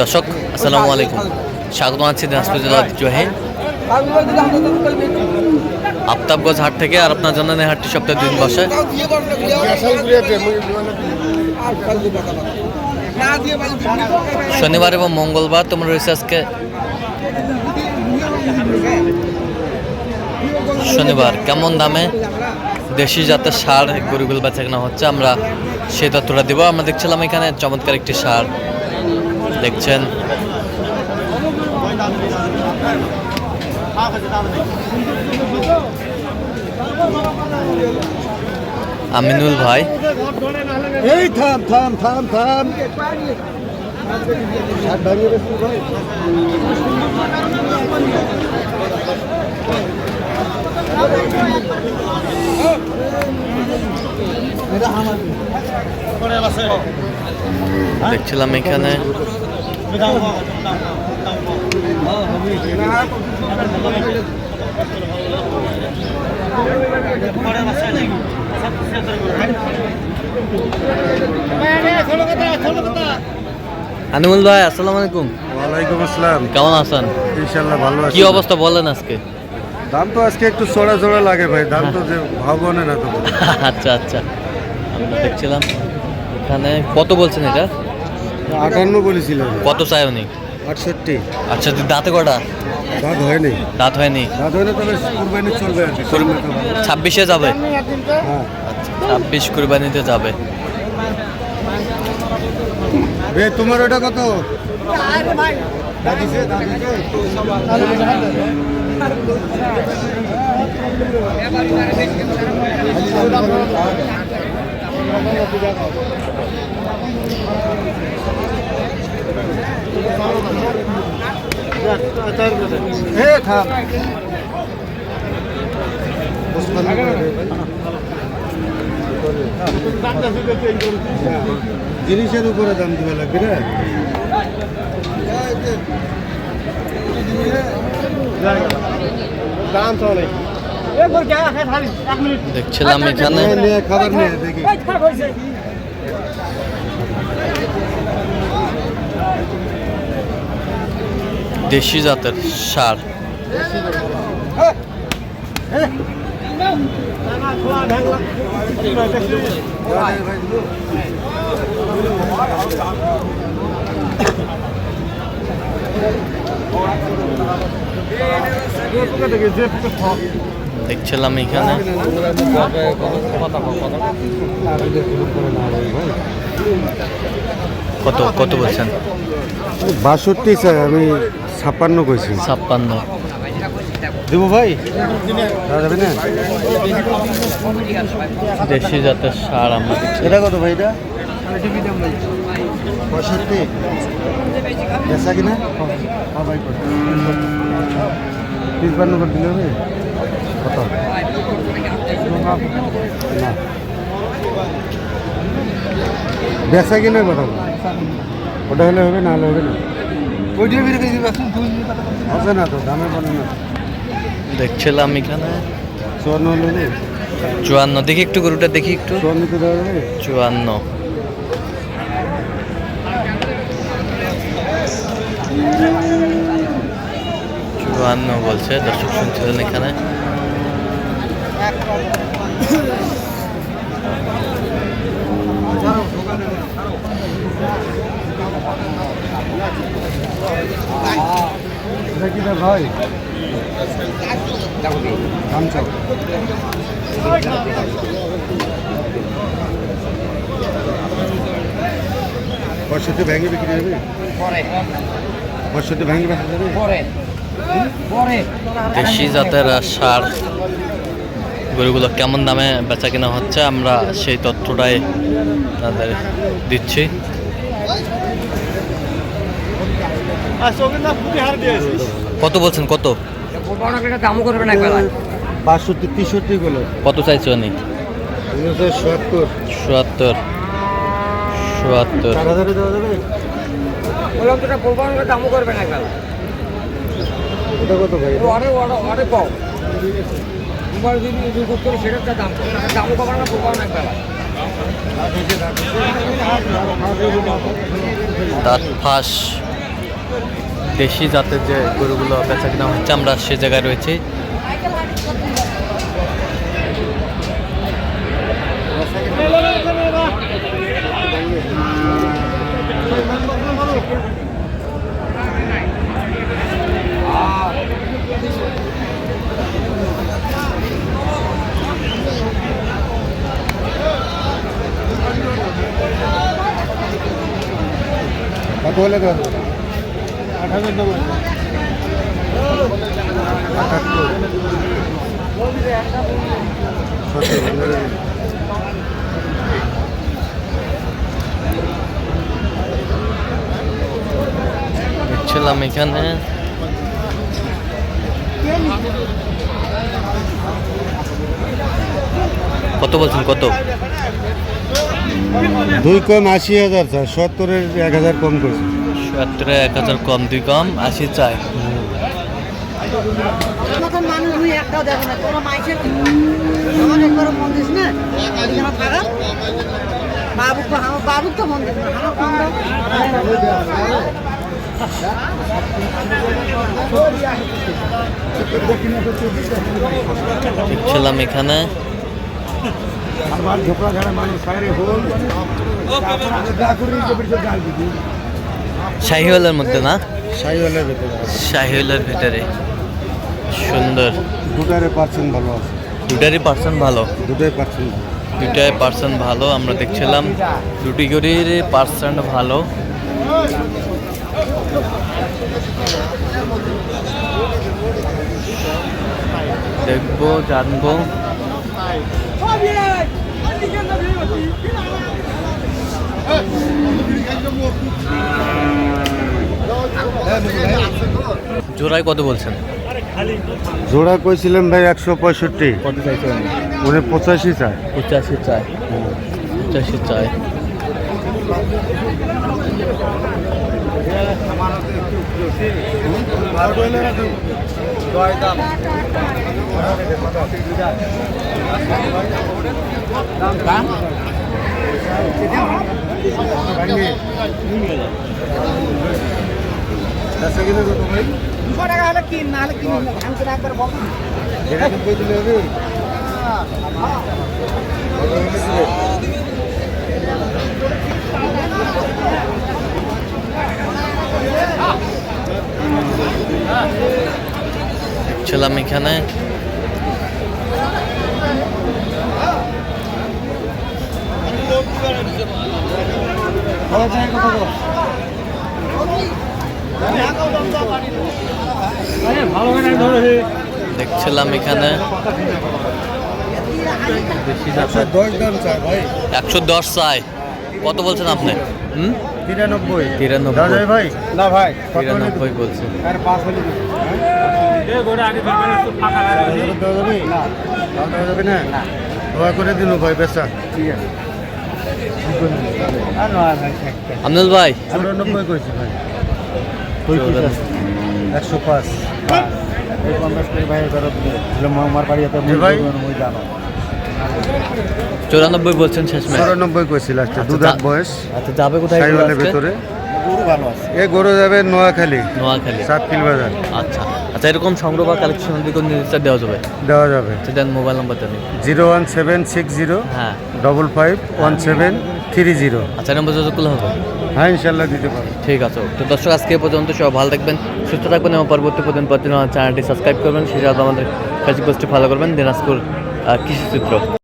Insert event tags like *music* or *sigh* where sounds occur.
দর্শক আসসালামু আলাইকুম। স্বাগত আছি দিনাজপুর জেলার ঐতিহ্যবাহী আফতাবগঞ্জ হাট থেকে আর আপনার জন্য হাটটি সপ্তাহে দিন বসে। শনিবার এবং মঙ্গলবার তোমরা রয়েছে আজকে। শনিবার কেমন দামে? দেশি জাতের সার গরুগুলো বেচা কেনা হচ্ছে, আমরা সেই তথ্যটা দেবো। আমরা দেখছিলাম এখানে চমৎকার একটি সার। দেখছেন? আমিনুল ভাই। এই থাম থাম থাম থাম। ভাই দেখছিলাম এখানে। আনিমুল ভাই আসসালামু আলাইকুম। ওয়ালাইকুম আসসালাম। কেমন আছেন? ইনশাল্লাহ ভালো আছি। কি অবস্থা বলেন আজকে? দাম তো আজকে একটু চড়া চড়া লাগে ভাই দাম তো যে ভাব বনে না তো *laughs* আচ্ছা আচ্ছা। আমরা দেখছিলাম। এখানে কত বলছেন এটা? আটান্ন বলেছিলেন। কত চাই উনি? আটষট্টি। আচ্ছা দাঁতে কটা দাঁত হয়নি। দাঁত হয়নি। দাঁত হয়নি তবে কুরবানি চলবে ছাব্বিশে যাবে? হ্যাঁ। আচ্ছা ছাব্বিশ কুরবানিতে যাবে। বে তোমার ওটা কত? দাদিছে, এ থাম জিনিসের উপরে দাম দিবে লাগবে না? দাম তো অনেক। দেখছিলাম এখানে নিয়ে নিয়ে খাবার নিয়ে দেখি দেশি জাতের সার দেখছিলাম এখানে কত কত বলছেন? বাষট্টি স্যার আমি ছাপ্পান্ন কইছি। ছাপ্পান্ন। দেবো ভাই? যাবে না? দেশি জাতের সার আমরা। এটা কত ভাই এটা? পঁয়ষট্টি বেচা কিনা? হ্যাঁ ভাই তিরিশ করে দিলে হবে? কত? না। বেচা কিনা কত? ওটা হলে হবে না হলে হবে না? হবে না তো দামে বলে না। দেখছিলাম এখানে। চুয়ান্ন হলে চুয়ান্ন দেখি একটু গরুটা দেখি একটু। যাবে চুয়ান্ন। চুয়ান্ন বলছে দর্শক শুনছিলেন এখানে। ভাই পঁয়ষট্টি ভেঙে বিক্রি হবে? পঁয়ষট্টি ভেঙে বেচা যাবে দেশি জাতের সার গরুগুলো কেমন দামে বেচা কেনা হচ্ছে আমরা সেই তথ্যটাই তাদের দিচ্ছি। কত বলছেন কত? দামও করবে না বাষট্টি তেষট্টি গুলো কত চাইছে উনি? সত্তর। দামও করবে ওটা কত ভাই? অনেক অনেক কম। তোমার যদি দাম দামও না পোকা দাঁত ফাঁস। দেশি জাতের যে গরুগুলো বেচা কিনা হচ্ছে আমরা সে জায়গায় রয়েছি। যাবে? আটাত্তর। দেখছিলাম এখানে কত বলছেন কত দুই কম আশি হাজার স্যার সত্তরের এক হাজার কম করছে। সত্তরে এক হাজার কম দুই কম আশি চাই। দেখছিলাম এখানে। আমার ঝোপড়া ঝাড়া মানুষ বাইরে হল। শাহিওয়ালের মধ্যে না? সাইওয়ালের ভেতরে। শাহিওয়ালের ভিতরে। সুন্দর। দুটারে পার্সেন্ট ভালো আছে। দুটারই পার্সেন্ট ভালো? দুটাই পার্সেন্ট দুটাই পার্সেন্ট ভালো আমরা দেখছিলাম। দুটি গরির পার্সেন্ট ভালো। দেখব জানব। জোড়ায় কত বলছেন? জোড়া কইছিলেন ভাই একশো পঁয়ষট্টি। কত চাইছেন? উনি পঁচাশি চায়। পঁচাশি চাই পঁচাশি চাই দুশো টাকা হলে কিন না হলে কিনিস না আমি তোরা একবার বল ছিলাম এখানে দেখছিলাম এখানে। একশো দশ দাম ভাই। একশো দশ চাই। কত বলছেন আপনি? হুম? তিরানব্বই। তিরানব্বই। ভাই না ভাই তিরানব্বই বলছে। আর পাঁচ হলে দিবি। দেওয়া যাবে? না। দেওয়া যাবে না? দোয়া করে দিল ভাই বেচা। ঠিক আছে। আমনুল ভাই। চৌরানব্বই করেছি ভাই। একশো পাঁচ। ভাই। চৌরানব্বই বলছেন শেষ চৌরানব্বই করেছি লাস্টে আচ্ছা, দুধার বয়স। আচ্ছা যাবে কোথায় এগুলো আজকে? ভেতরে এ গরু যাবে নোয়াখালী নোয়াখালী। সাত কিল বাজার। আচ্ছা। আচ্ছা এরকম সংগ্রহ বা কালেকশন কোনো নির্দেশ দেওয়া যাবে? দেওয়া যাবে। সেটা মোবাইল নাম্বার দেন zero one seven six zero হ্যাঁ। Double five one seven three zero. আচ্ছা নম্বর করলে হবে? হ্যাঁ ইনশাল্লাহ দিতে পারো ঠিক আছে তো দর্শক আজকে পর্যন্ত সবাই ভালো থাকবেন সুস্থ থাকবেন এবং পরবর্তী পর্যন্ত প্রতিদিন চ্যানেলটি সাবস্ক্রাইব করবেন। সাথে আমাদের ফেসবুক পোস্টটি ফলো করবেন দিনাজপুর কৃষি চিত্র